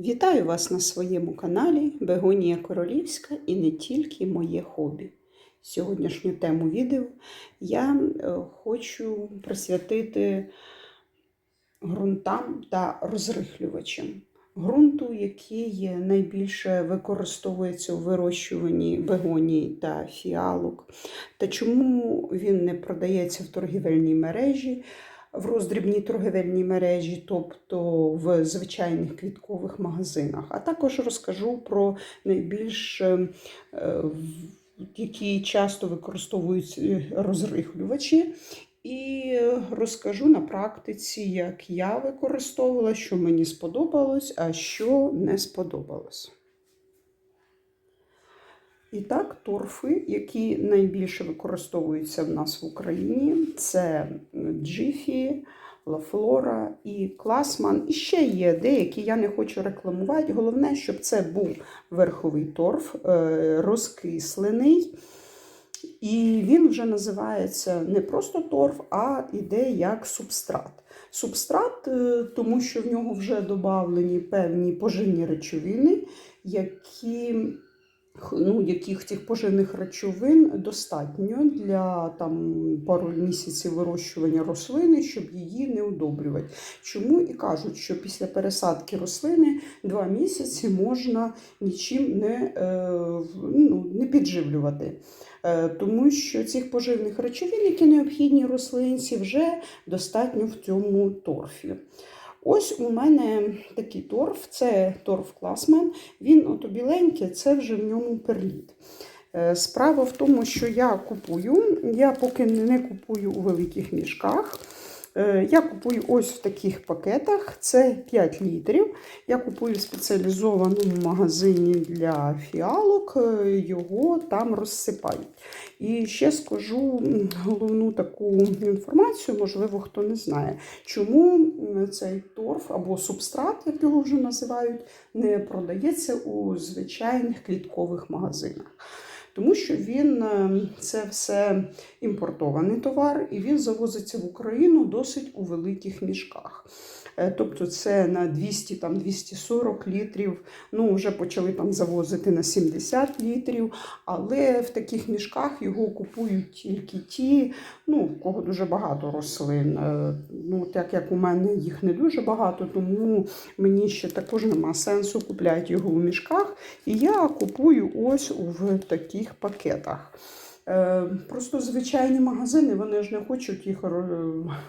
Вітаю вас на своєму каналі Бегонія Королівська і не тільки моє хобі. Сьогоднішню тему відео я е, хочу присвятити ґрунтам та розрихлювачам. Ґрунту, який найбільше використовується у вирощуванні бегоній та фіалок, та чому він не продається в торгівельній мережі, в роздрібній торгівельній мережі, тобто в звичайних квіткових магазинах. А також розкажу про найбільш е, які часто використовують е, розрихлювачі. І розкажу на практиці, як я використовувала, що мені сподобалось, а що не сподобалось. І так, торфи, які найбільше використовуються в нас в Україні, це Джифі, Лафлора і Класман. І ще є деякі, я не хочу рекламувати. Головне, щоб це був верховий торф, е, розкислений. І він вже називається не просто торф, а іде як субстрат. Субстрат, е, тому що в нього вже додавлені певні поживні речовини, які ну, яких цих поживних речовин достатньо для там, пару місяців вирощування рослини, щоб її не удобрювати. Чому і кажуть, що після пересадки рослини два місяці можна нічим не, е, ну, не підживлювати. Е, Тому що цих поживних речовин, які необхідні рослинці, вже достатньо в цьому торфі. Ось у мене такий торф, це торф класмен. Він ото біленький, це вже в ньому перліт. Е, Справа в тому, що я купую, я поки не купую у великих мішках. Е, Я купую ось в таких пакетах, це 5 літрів. Я купую в спеціалізованому магазині для фіалок, е, його там розсипають. І ще скажу головну таку інформацію, можливо, хто не знає, чому цей торф або субстрат, як його вже називають, не продається у звичайних квіткових магазинах. Тому що він е, це все імпортований товар, і він завозиться в Україну досить у великих мішках. Е, Тобто це на 200 там 240 літрів. Ну вже почали там завозити на 70 літрів. Але в таких мішках його купують тільки ті, ну в кого дуже багато рослин. Е, Ну так як у мене їх не дуже багато, тому мені ще також нема сенсу купляти його у мішках. І я купую ось в таких пакетах. Е, Просто звичайні магазини вони ж не хочуть їх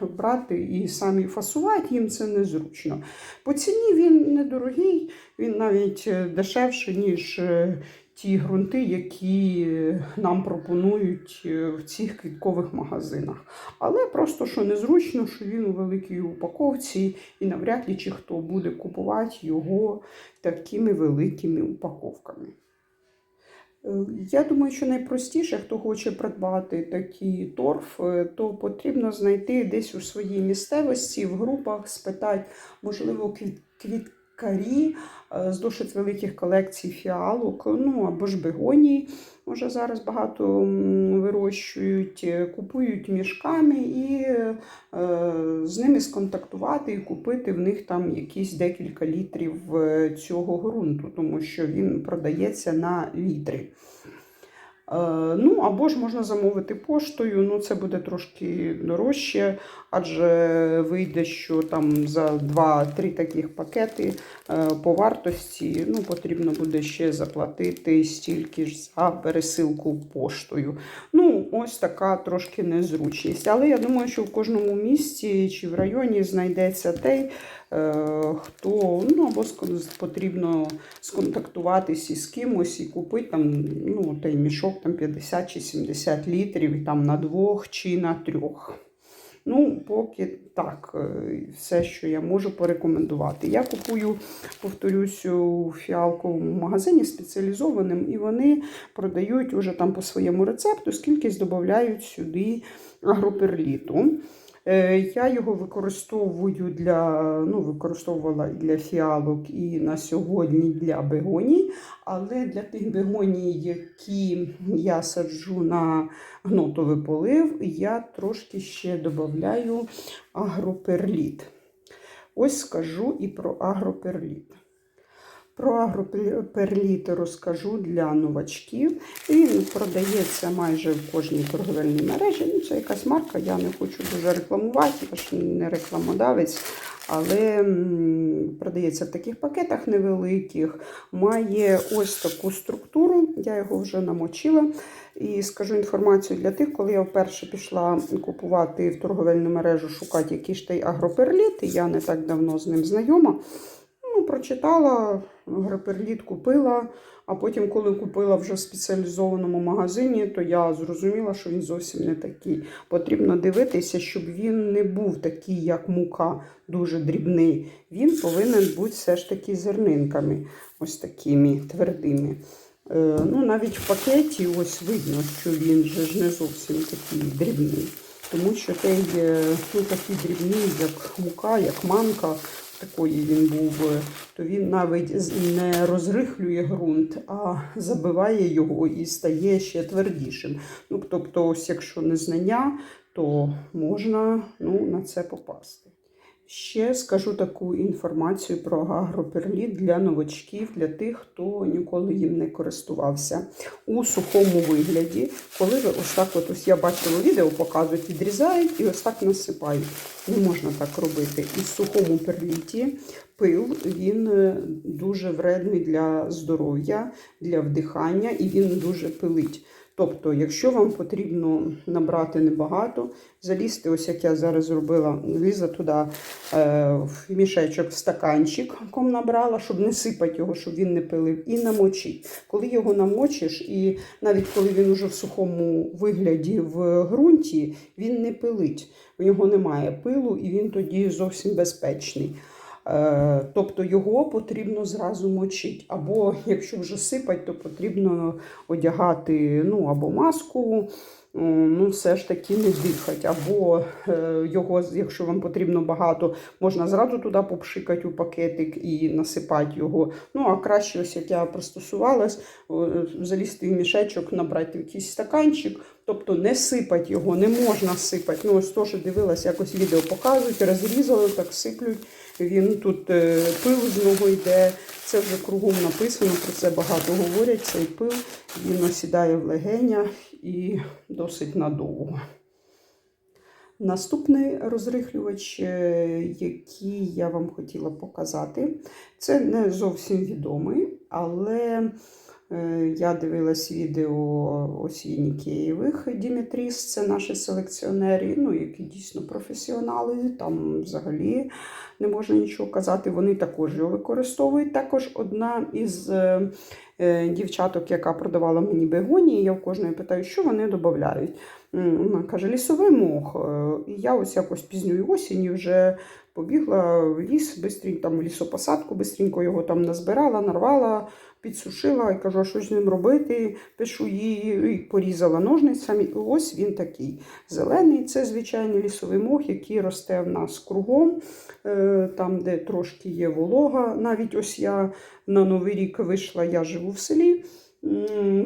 брати і самі фасувати, їм це незручно. По ціні він недорогий, він навіть е, дешевший, ніж е, ті ґрунти, які е, нам пропонують е, в цих квіткових магазинах. Але просто що незручно, що він у великій упаковці, і навряд ли чи хто буде купувати його такими великими упаковками. Е, Я думаю, що найпростіше, хто хоче придбати такий торф, е, то потрібно знайти десь у своїй місцевості, в групах, спитати, можливо, квіт- квіткарі е, з досить великих колекцій фіалок, ну або ж бегонії. Може, зараз багато вирощують, е, купують мішками і е, з ними сконтактувати і купити в них там якісь декілька літрів е, цього ґрунту, тому що він продається на літри. Е, Ну, або ж можна замовити поштою, ну це буде трошки дорожче, адже вийде, що там за 2-3 таких пакети е, по вартості ну, потрібно буде ще заплатити стільки ж за пересилку поштою. Ну, ось така трошки незручність. Але я думаю, що в кожному місті чи в районі знайдеться той, е, хто ну, або потрібно сконтактуватись із кимось і купити там ну, той мішок там 50 чи 70 літрів там на двох чи на трьох. Ну, поки так, е, все, що я можу порекомендувати. Я купую, повторюсь, у фіалковому магазині спеціалізованим, і вони продають уже там по своєму рецепту, скільки додають сюди агроперліту. Е, Я його використовую для, ну, використовувала для фіалок і на сьогодні для бегоній. Але для тих бегоній, які я саджу на гнотовий полив, я трошки ще додаю агроперліт. Ось скажу і про агроперліт. Про агроперліт розкажу для новачків. Він продається майже в кожній торговельній мережі. Ну, це якась марка, я не хочу дуже рекламувати, я ж не рекламодавець. Але продається в таких пакетах невеликих, має ось таку структуру, я його вже намочила. І скажу інформацію для тих, коли я вперше пішла купувати в торговельну мережу, шукати якийсь той агроперліт, і я не так давно з ним знайома. Ну, прочитала, агроперліт купила, а потім, коли купила вже в спеціалізованому магазині, то я зрозуміла, що він зовсім не такий. Потрібно дивитися, щоб він не був такий, як мука, дуже дрібний. Він повинен бути все ж таки зернинками, ось такими твердими. Е, ну, навіть в пакеті ось видно, що він же ж не зовсім такий дрібний. Тому що той е, ну, такий дрібний, як мука, як манка, такої він був, е, то він навіть не розрихлює ґрунт, а забиває його і стає ще твердішим. Ну, тобто, ось якщо не знання, то можна ну, на це попасти. Ще скажу таку інформацію про агроперліт для новачків, для тих, хто ніколи їм не користувався. У сухому вигляді, коли ви ось так, от ось я бачила відео, показують, відрізають і ось так насипають. Не можна так робити. І в сухому перліті пил він е, дуже вредний для здоров'я, для вдихання, і він дуже пилить. Тобто, якщо вам потрібно набрати небагато, залізти, ось як я зараз зробила, ліза туди е, в мішечок, в стаканчик, ком набрала, щоб не сипати його, щоб він не пилив, і намочить. Коли його намочиш, і навіть коли він уже в сухому вигляді в ґрунті, він не пилить. У нього немає пилу, і він тоді зовсім безпечний. Е, Тобто його потрібно зразу мочити. Або якщо вже сипать, то потрібно одягати ну, або маску, ну все ж таки не дихати. Або е, його, якщо вам потрібно багато, можна зразу туди попшикати у пакетик і насипати його. Ну, а краще, ось як я пристосувалась, залізти в мішечок, набрати якийсь стаканчик. Тобто не сипать його, не можна сипати. Ну, ось теж дивилась, якось відео показують, розрізали, так сиплють. Він тут е, пил з нього йде. Це вже кругом написано, про це багато говорять. Цей пил він осідає в легеня і досить надовго. Наступний розрихлювач, е, який я вам хотіла показати, це не зовсім відомий, але я дивилась відео Осіні Києвих Дімітріс, це наші селекціонери, ну, які дійсно професіонали, там взагалі не можна нічого казати. Вони також його використовують. Також одна із е, е, дівчаток, яка продавала мені бегонії, я в кожної питаю, що вони додають. Вона каже, лісовий мох. Е, І я ось якось пізньої осінні вже побігла в ліс, бистренько, там в лісопосадку, бистренько його там назбирала, нарвала, підсушила і кажу, а що з ним робити? Пишу її і порізала ножницями. І ось він такий. Зелений це звичайний лісовий мох, який росте в нас кругом, е, там, де трошки є волога. Навіть ось я на Новий рік вийшла, я живу в селі.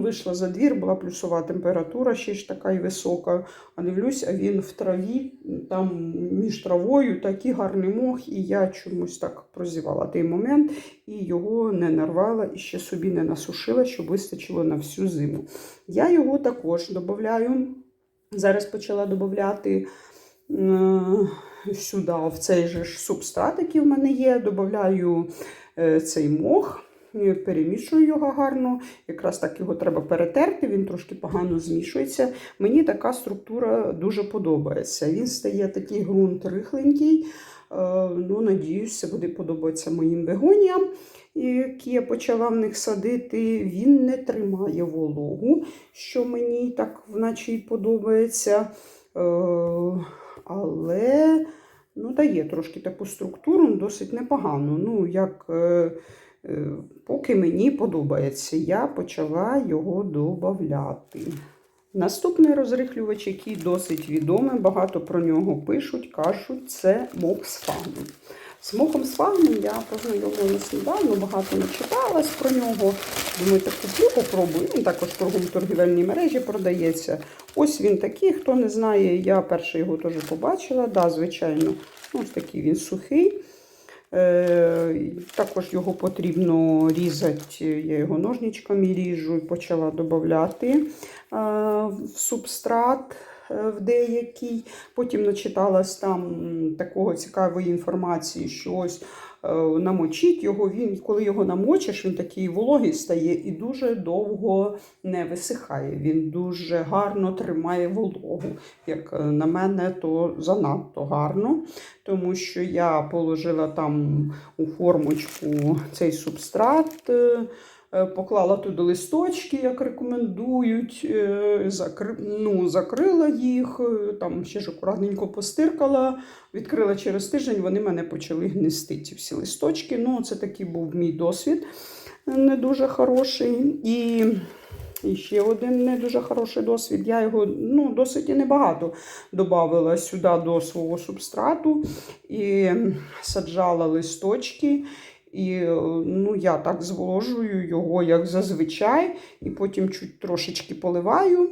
Вийшла за двір, була плюсова температура, ще ж така і висока. А дивлюсь, а він в траві, там між травою такий гарний мох, і я чомусь так прозівала той момент і його не нарвала і ще собі не насушила, щоб вистачило на всю зиму. Я його також додаю. Зараз почала додати сюди, в цей же ж субстрат, який в мене є, додаю е, цей мох. Е, Перемішую його гарно, якраз так його треба перетерти, він трошки погано змішується. Мені така структура дуже подобається. Він стає такий ґрунт рихленький. Е, Ну, надіюсь, це буде подобатися моїм бегоніям, які я почала в них садити. Він не тримає вологу, що мені так наче подобається. Е, Але ну, дає трошки таку структуру, досить непогану. Ну, як, поки мені подобається, я почала його додати. Наступний розрихлювач, який досить відомий, багато про нього пишуть, кажуть, це мох з. З мохом з фагном я познайомилась недавно, багато не читалась про нього. Думаю, так куплю, попробую. Він також кругом торгівельній мережі продається. Ось він такий, хто не знає, я перше його теж побачила. Да, звичайно, ось такий він сухий. Е, Також його потрібно різати, я його ножничками ріжу і почала додати в субстрат е, в деякий. Потім начиталась там такого цікавої інформації, що ось е, намочить його. Він, коли його намочиш, він такий вологий стає і дуже довго не висихає. Він дуже гарно тримає вологу. Як е, на мене, то занадто гарно, тому що я положила там у формочку цей субстрат. Е, Поклала туди листочки, як рекомендують, е, закри... ну, закрила їх, е, там ще ж акуратненько постиркала, відкрила через тиждень, вони мене почали гнисти, ці всі листочки. Ну, це такий був мій досвід не дуже хороший. І, і ще один не дуже хороший досвід. Я його ну, досить і небагато додавала сюди до свого субстрату і саджала листочки. І е, ну, я так зволожую його, як зазвичай, і потім чуть трошечки поливаю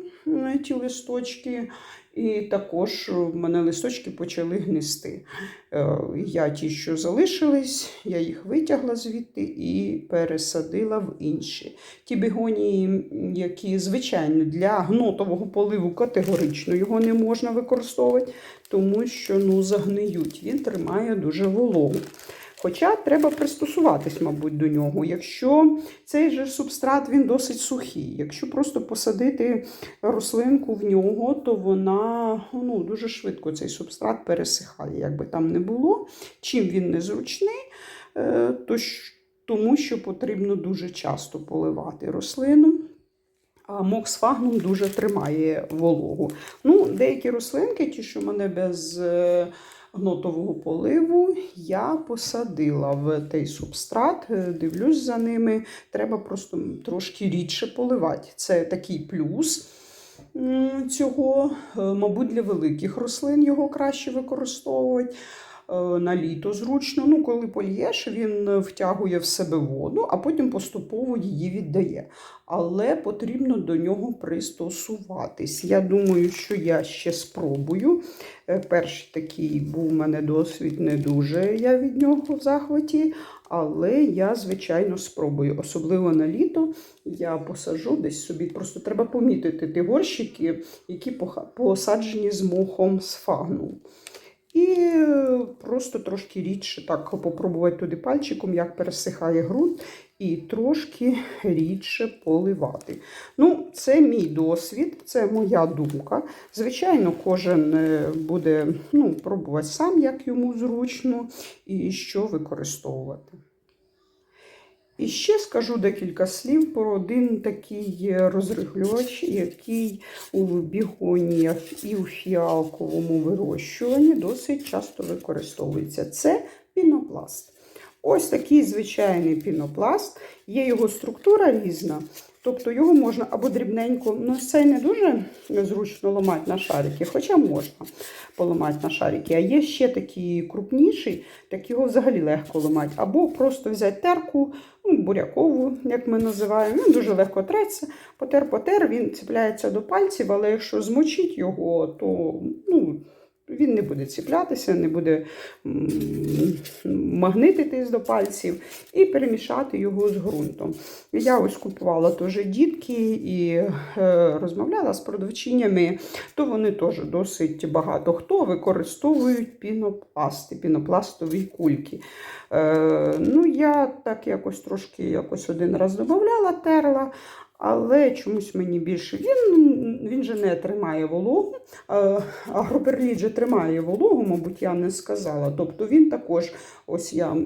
ті листочки. І також в мене листочки почали гнисти. Е, Я ті, що залишились, я їх витягла звідти і пересадила в інші. Ті бігонії, які звичайно для гнотового поливу категорично його не можна використовувати, тому що ну, загниють. Він тримає дуже вологу. Хоча треба пристосуватись, мабуть, до нього. Якщо цей же субстрат він досить сухий, якщо просто посадити рослинку в нього, то вона ну, дуже швидко цей субстрат пересихає, як би там не було. Чим він незручний, е, то тому що потрібно дуже часто поливати рослину. А моксфагнум дуже тримає вологу. Ну, деякі рослинки, ті, що в мене без гнотового поливу, я посадила в той субстрат, е, дивлюсь за ними. Треба просто трошки рідше поливати. Це такий плюс цього. Е, Мабуть, для великих рослин його краще використовувати. Е, На літо зручно. Ну, коли польєш, він втягує в себе воду, а потім поступово її віддає. Але потрібно до нього пристосуватись. Я думаю, що я ще спробую. Е, Перший такий був у мене досвід не дуже я від нього в захваті, але я, звичайно, спробую. Особливо на літо я посаджу десь собі. Просто треба помітити ті горщики, які посаджені з мохом з фагну. І е, просто трошки рідше так попробувати туди пальчиком, як пересихає ґрунт, і трошки рідше поливати. Ну, це мій досвід, це моя думка. Звичайно, кожен е, буде ну, пробувати сам, як йому зручно, і що використовувати. І ще скажу декілька слів про один такий розрихлювач, який у бігоніях і у фіалковому вирощуванні досить часто використовується. Це пінопласт. Ось такий звичайний пінопласт. Є його структура різна. Тобто його можна або дрібненько, ну цей не дуже зручно ламати на шарики, хоча можна поламати на шарики. А є ще такий крупніший, так його взагалі легко ламати. Або просто взяти терку, ну, бурякову, як ми називаємо. Він дуже легко треться. Потер-потер, він ціпляється до пальців, але якщо змочить його, то ну, він не буде цеплятися, не буде магнититись до пальців і перемішати його з ґрунтом. Я ось купувала теж дітки і е, розмовляла з продавчинями, то вони теж досить багато хто використовують пінопласти, пінопластові кульки. Е, ну, я так якось трошки якось один раз додавала, терла. Але чомусь мені більше він, він же не тримає вологу, а агроперліт же тримає вологу, мабуть, я не сказала. Тобто він також, ось я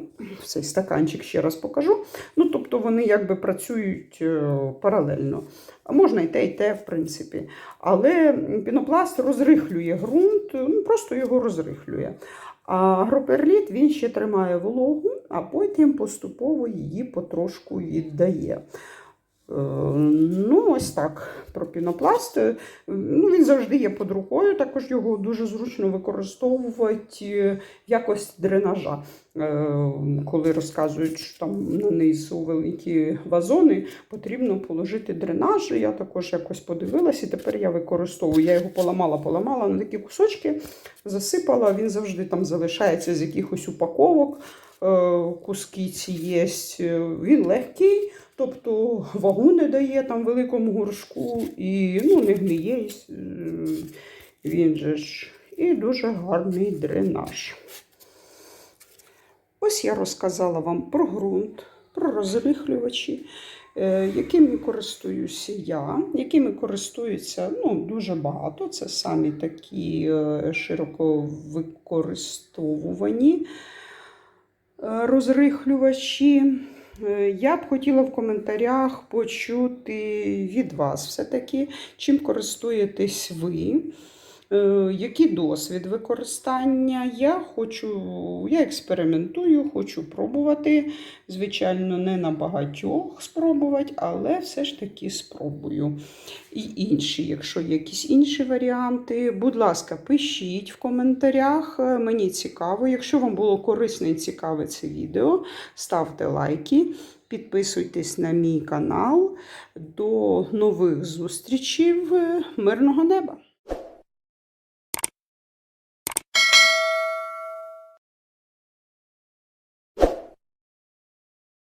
цей стаканчик ще раз покажу. Ну, тобто вони якби працюють е, паралельно. Можна і те, і те, в принципі. Але пінопласт розрихлює ґрунт, ну, просто його розрихлює. А агроперліт він ще тримає вологу, а потім поступово її потрошку віддає. Е, Ну, ось так про пінопласт. Е, Ну, він завжди є під рукою, також його дуже зручно використовувати в якості дренажа. Е, Коли розказують, що там на низу великі вазони, потрібно положити дренаж. Я також якось подивилася, і тепер я використовую. Я його поламала, поламала на такі кусочки, засипала, він завжди там залишається з якихось упаковок. куски ці є. Він легкий, тобто вагу не дає там великому горшку і ну, не гниє. е, Він же ж і дуже гарний дренаж. Ось я розказала вам про ґрунт, про розрихлювачі, е, якими користуюся я, якими користуються ну, дуже багато. Це самі такі е, широко використовувані розрихлювачі. Е, Я б хотіла в коментарях почути від вас все-таки, чим користуєтесь ви. Е, Який досвід використання? Я хочу, я експериментую, хочу пробувати. Звичайно, не на багатьох спробувати, але все ж таки спробую. І інші, якщо якісь інші варіанти, будь ласка, пишіть в коментарях. Е, Мені цікаво. Якщо вам було корисне і цікаве це відео, ставте лайки. Підписуйтесь на мій канал. До нових зустрічей. Мирного неба!